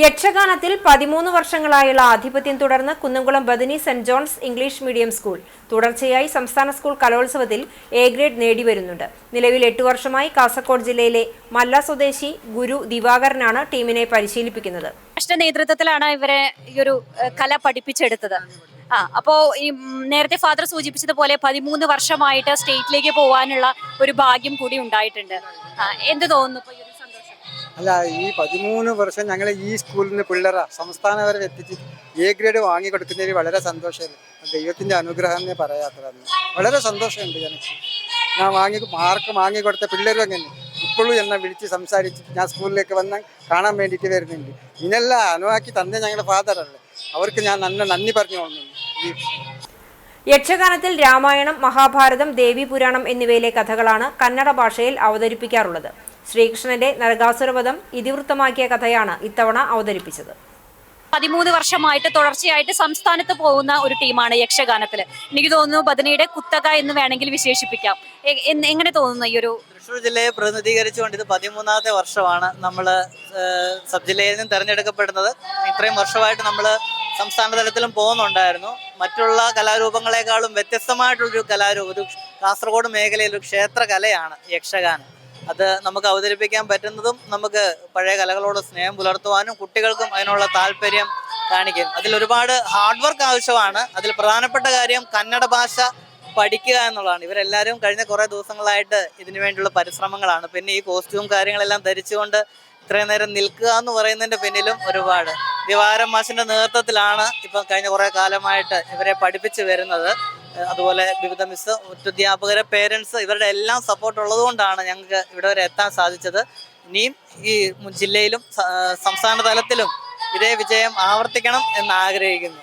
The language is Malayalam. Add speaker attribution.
Speaker 1: യക്ഷഗാനത്തിൽ പതിമൂന്ന് വർഷങ്ങളായുള്ള ആധിപത്യം തുടർന്ന് Kunnamkulam Bethany saint John's English medium school തുടർച്ചയായി സംസ്ഥാന സ്കൂൾ കലോത്സവത്തിൽ എ ഗ്രേഡ് നേടിവരുന്നുണ്ട്. നിലവിൽ എട്ടു വർഷമായി കാസർഗോഡ് ജില്ലയിലെ മല്ല സ്വദേശി ഗുരു ദിവാകരനാണ് ടീമിനെ പരിശീലിപ്പിക്കുന്നത്.
Speaker 2: നേതൃത്വത്തിലാണ് ഇവരെ ഈ ഒരു കല പഠിപ്പിച്ചെടുത്തത്. ആ അപ്പോ ഈ നേരത്തെ ഫാദർ സൂചിപ്പിച്ചതുപോലെ പതിമൂന്ന് വർഷമായിട്ട് സ്റ്റേറ്റിലേക്ക് പോകാനുള്ള ഒരു ഭാഗ്യം കൂടി ഉണ്ടായിട്ടുണ്ട്. എന്ത് തോന്നുന്നു
Speaker 3: അല്ല ഈ പതിമൂന്ന് വർഷം ഞങ്ങൾ ഈ സ്കൂളിൽ നിന്ന് പിള്ളേരെ സംസ്ഥാന വരെ എത്തിച്ച് എ ഗ്രേഡ് വാങ്ങി കൊടുക്കുന്നതിൽ വളരെ സന്തോഷമായിരുന്നു ദൈവത്തിന്റെ അനുഗ്രഹം എന്നേ പറയാത്തതാണ് വളരെ സന്തോഷമുണ്ട് എനിക്ക്. ഞാൻ വാങ്ങി മാർക്ക് വാങ്ങി കൊടുത്ത പിള്ളേരും അങ്ങനെ. ഇപ്പോഴും എന്നെ വിളിച്ച് സംസാരിച്ച് ഞാൻ സ്കൂളിലേക്ക് വന്ന് കാണാൻ വേണ്ടിയിട്ട് വരുന്നുണ്ട്. ഇതിനെല്ലാം അനുവാക്കി തന്നെ ഞങ്ങളുടെ ഫാദറല്ലേ അവർക്ക് ഞാൻ നല്ല നന്ദി പറഞ്ഞു ഈ
Speaker 1: യക്ഷഗാനത്തിൽ രാമായണം മഹാഭാരതം ദേവീപുരാണം എന്നിവയിലെ കഥകളാണ് കന്നഡ ഭാഷയിൽ അവതരിപ്പിക്കാറുള്ളത്. ശ്രീകൃഷ്ണന്റെ നരകാസുരവധം ഇതിവൃത്തമാക്കിയ കഥയാണ് ഇത്തവണ അവതരിപ്പിച്ചത്.
Speaker 2: പതിമൂന്ന് വർഷമായിട്ട് തുടർച്ചയായിട്ട് സംസ്ഥാനത്ത് പോകുന്ന ഒരു ടീമാണ് യക്ഷഗാനത്തിൽ എനിക്ക് തോന്നുന്നു ബദനയുടെ കുത്തക എന്ന് വേണമെങ്കിൽ വിശേഷിപ്പിക്കാം. എങ്ങനെ തോന്നുന്നു ഈ ഒരു
Speaker 4: തൃശ്ശൂർ ജില്ലയെ പ്രതിനിധീകരിച്ചുകൊണ്ട് ഇത് പതിമൂന്നാമത്തെ വർഷമാണ് നമ്മൾ സബ് ജില്ലയിൽ നിന്ന് തിരഞ്ഞെടുക്കപ്പെടുന്നത്. ഇത്രയും വർഷമായിട്ട് നമ്മൾ സംസ്ഥാന തലത്തിലും പോകുന്നുണ്ടായിരുന്നു. മറ്റുള്ള കലാരൂപങ്ങളെക്കാളും വ്യത്യസ്തമായിട്ടുള്ളൊരു കലാരൂപം ഒരു കാസർഗോഡ് മേഖലയിൽ ഒരു ക്ഷേത്ര കലയാണ് യക്ഷഗാനം. അത് നമുക്ക് അവതരിപ്പിക്കാൻ പറ്റുന്നതും നമുക്ക് പഴയ കലകളോട് സ്നേഹം പുലർത്തുവാനും കുട്ടികൾക്കും അതിനുള്ള താല്പര്യം കാണിക്കും. അതിൽ ഒരുപാട് ഹാർഡ് വർക്ക് ആവശ്യമാണ്. അതിൽ പ്രധാനപ്പെട്ട കാര്യം കന്നഡ ഭാഷ പഠിക്കുക എന്നുള്ളതാണ്. ഇവരെല്ലാവരും കഴിഞ്ഞ കുറേ ദിവസങ്ങളായിട്ട് ഇതിനു വേണ്ടിയുള്ള പരിശ്രമങ്ങളാണ്. പിന്നെ ഈ കോസ്റ്റ്യൂം കാര്യങ്ങളെല്ലാം ധരിച്ചുകൊണ്ട് ഇത്രയും നേരം നിൽക്കുക എന്ന് പറയുന്നതിന്റെ പിന്നിലും ഒരുപാട്. ദിവാരം മാഷിന്റെ നേതൃത്വത്തിലാണ് ഇപ്പം കഴിഞ്ഞ കുറേ കാലമായിട്ട് ഇവരെ പഠിപ്പിച്ചു വരുന്നത്. അതുപോലെ വിവിധ മിസ് അധ്യാപകരെ പേരൻസ് ഇവരുടെ എല്ലാം സപ്പോർട്ട് ഉള്ളതുകൊണ്ടാണ് ഞങ്ങൾക്ക് ഇവിടെ വരെ എത്താൻ സാധിച്ചത്. ഇനിയും ഈ ജില്ലയിലും സംസ്ഥാന തലത്തിലും ഇതേ വിജയം ആവർത്തിക്കണം എന്ന് ആഗ്രഹിക്കുന്നു.